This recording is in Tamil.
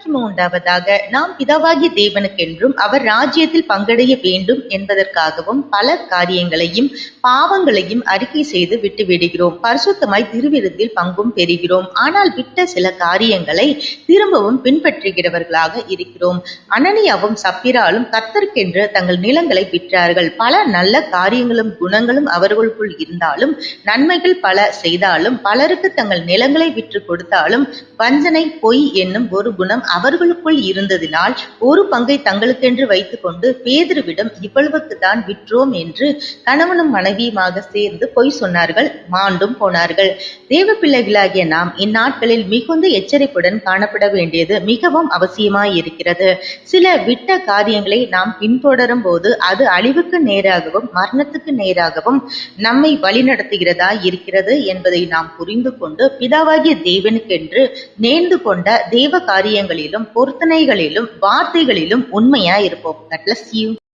மகிமை உண்டாவதாக நாம் பிதாவாகிய தேவனுக்கென்றும் அவர் ராஜ்யத்தில் பங்கடைய வேண்டும் என்பதற்காகவும் பல காரியங்களையும் பாவங்களையும் அறிக்கை செய்து விட்டுவிடுகிறோம். பரிசுத்தமாய் திருவிருந்தில் பங்கும் பெறுகிறோம். ஆனால் விட்ட சில காரியங்களை திரும்பவும் பின்பற்றுகிறவர்களாக இருக்கிறோம். அனனியாவும் சப்பிராலும் கத்தருக்கென்று தங்கள் நிலங்களை விற்றார்கள். பல நல்ல காரியங்களும் குணங்களும் அவர்களுக்குள் இருந்தாலும் நன்மைகள் பல செய்தாலும் பலருக்கு தங்கள் நிலங்களை விற்று கொடுத்தாலும் வஞ்சனை பொய் என்னும் ஒரு குணம் அவர்களுக்குள் இருந்ததினால் ஒரு பங்கை தங்களுக்கென்று வைத்துக்கொண்டு பேதுருவிடம் இவ்வளவுக்கு தான் விற்றோம் என்று கணவனும் மனைவியுமாக சேர்ந்து பொய் சொன்னார்கள் மாண்டும் போனார்கள். தேவப்பிள்ளைகளாகிய நாம் இந்நாட்களில் மிகுந்த எச்சரிப்புடன் காணப்பட வேண்டியது மிகவும் அவசியமாயிருக்கிறது. சில விட்ட காரியங்களை நாம் பின்தொடரும் போது அது அழிவுக்கு நேராகவும் மரணத்துக்கு நேராகவும் நம்மை வழிநடத்துகிறதா இருக்கிறது என்பதை நாம் புரிந்து கொண்டு பிதாவாகிய தேவனுக்கென்று நேர்ந்து கொண்ட தேவ செயல்களிலும் பொருத்தனைகளிலும் வார்த்தைகளிலும் உண்மையாயிருப்போம் God bless யூ.